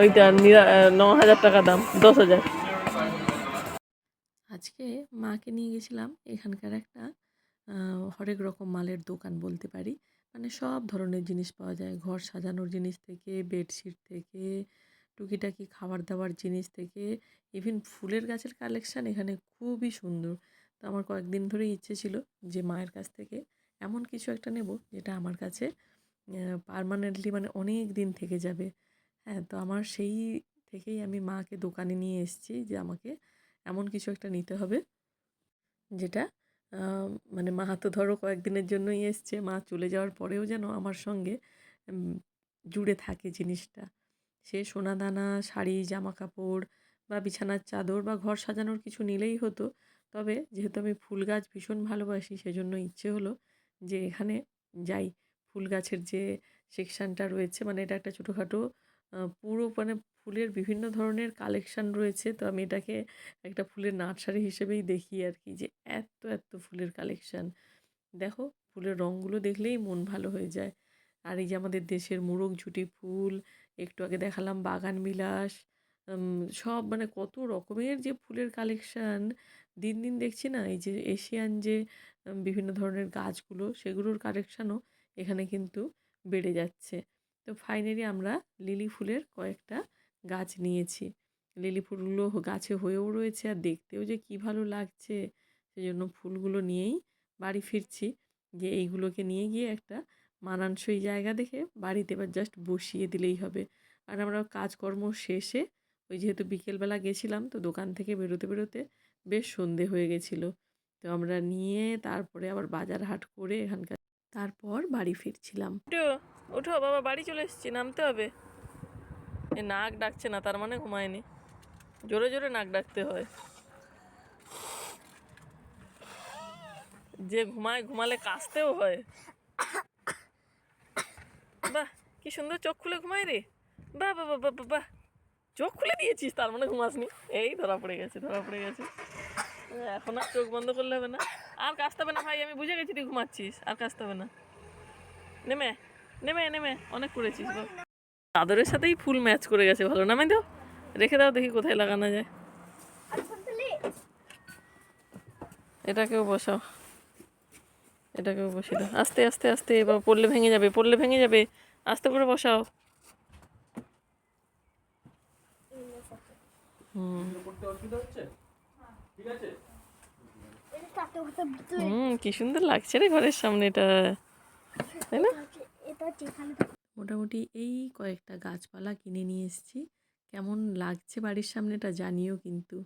ওইটা ন হাজার টাকা দাম দশ হাজার আজকে মাকে নিয়ে গেছিলাম, এখানকার একটা হরেক রকম মালের দোকান বলতে পারি। মানে সব ধরনের জিনিস পাওয়া যায়, ঘর সাজানোর জিনিস থেকে, বেডশিট থেকে, টুকিটাকি খাবার দাবার জিনিস থেকে ইভিন ফুলের গাছের কালেকশান এখানে খুবই সুন্দর। তো আমার কয়েকদিন ধরে ইচ্ছে ছিল যে মায়ের কাছ থেকে এমন কিছু একটা নেব, যেটা আমার কাছে পারমানেন্টলি মানে অনেক দিন থেকে যাবে। হ্যাঁ তো আমার সেই থেকেই আমি মাকে দোকানে নিয়ে এসেছি যে আমাকে এমন কিছু একটা নিতে হবে। যেটা মানে মা তো ধরো কয়েকদিনের জন্যই এসছে, মা চলে যাওয়ার পরেও যেন আমার সঙ্গে জুড়ে থাকে জিনিসটা। সে সোনাদানা, শাড়ি জামা কাপড় বা বিছানার চাদর বা ঘর সাজানোর কিছু নিলেই হতো। তবে যেহেতু আমি ফুল গাছ ভীষণ ভালোবাসি, সেজন্য ইচ্ছে হলো যে এখানে যাই। ফুল গাছের যে সেকশানটা রয়েছে মানে এটা একটা ছোটোখাটো পুরো মানে ফুলের বিভিন্ন ধরনের কালেকশান রয়েছে। তো আমি এটাকে একটা ফুলের নার্সারি হিসেবেই দেখি আর কি যে এত এত ফুলের কালেকশান। দেখো, ফুলের রঙগুলো দেখলেই মন ভালো হয়ে যায়। আর এই যে আমাদের দেশের মোরগ ঝুটি ফুল, একটু আগে দেখালাম বাগান বিলাস সব মানে কত রকমের যে ফুলের কালেকশান, দিন দিন দেখছি না? এই যে এশিয়ান যে বিভিন্ন ধরনের গাছগুলো, সেগুলোর কালেকশানও এখানে কিন্তু বেড়ে যাচ্ছে। তো ফাইনালি আমরা লিলি ফুলের কয়েকটা গাছ নিয়েছি। লিলি ফুলগুলো গাছে হয়েও রয়েছে আর দেখতেও যে কী ভালো লাগছে। সেজন্য ফুলগুলো নিয়েই বাড়ি ফিরছি। যে এইগুলোকে নিয়ে গিয়ে একটা মানানসই জায়গা দেখে বাড়িতে এবার জাস্ট বসিয়ে দিলেই হবে। আর আমরা কাজকর্ম শেষে ওই যেহেতু বিকেলবেলা গেছিলাম, তো দোকান থেকে বেরোতে বেরোতে বেশ সন্ধে হয়ে গেছিল। তো আমরা নিয়ে তারপরে আবার বাজার হাট করে এখানকার তারপর বাড়ি ফিরছিলাম। উঠো বাবা বাড়ি চলে এসেছি নামতে হবে। এ নাক ডাকছে না তার মানে ঘুমায়নি। জোরে জোরে নাক ডাকতে হয়। যে ঘুমায় ঘুমালে কাশতেও হয়। বাহ কি সুন্দর চোখ খুলে ঘুমায় রে। বাহ বাহ বাহ বাহ, বাহ। চোখ খুলে দিয়েছিস তার মানে ঘুমাসনি। এই ধরা পড়ে গেছে ধরা পড়ে গেছে। এখন আর চোখ বন্ধ করলে হবে না। আর কাশতে হবে না ভাই আমি বুঝে গেছি তুই ঘুমাচ্ছিস আর কাশতে হবে না। নেমে নেমে নেমে অনেক করেছিস বল চাদরের সাথেই ফুল ম্যাচ করে গেছে ভালো নামে দাও রেখে দাও দেখি কোথায় লাগানো যায়। এটাকেও বসাও। এটাকেও বসে দাও। আস্তে আস্তে আস্তে এবার পড়লে ভেঙে যাবে পড়লে ভেঙে যাবে। আস্তে করে বসাও। হুম। হুম কি সুন্দর লাগছে রে ঘরের সামনে এটা। তাই না? মোটামুটি এই কয়েকটা গাছপালা কিনে নিয়ে এসেছি। কেমন লাগছে বাড়ির সামনেটা জানিও কিন্তু।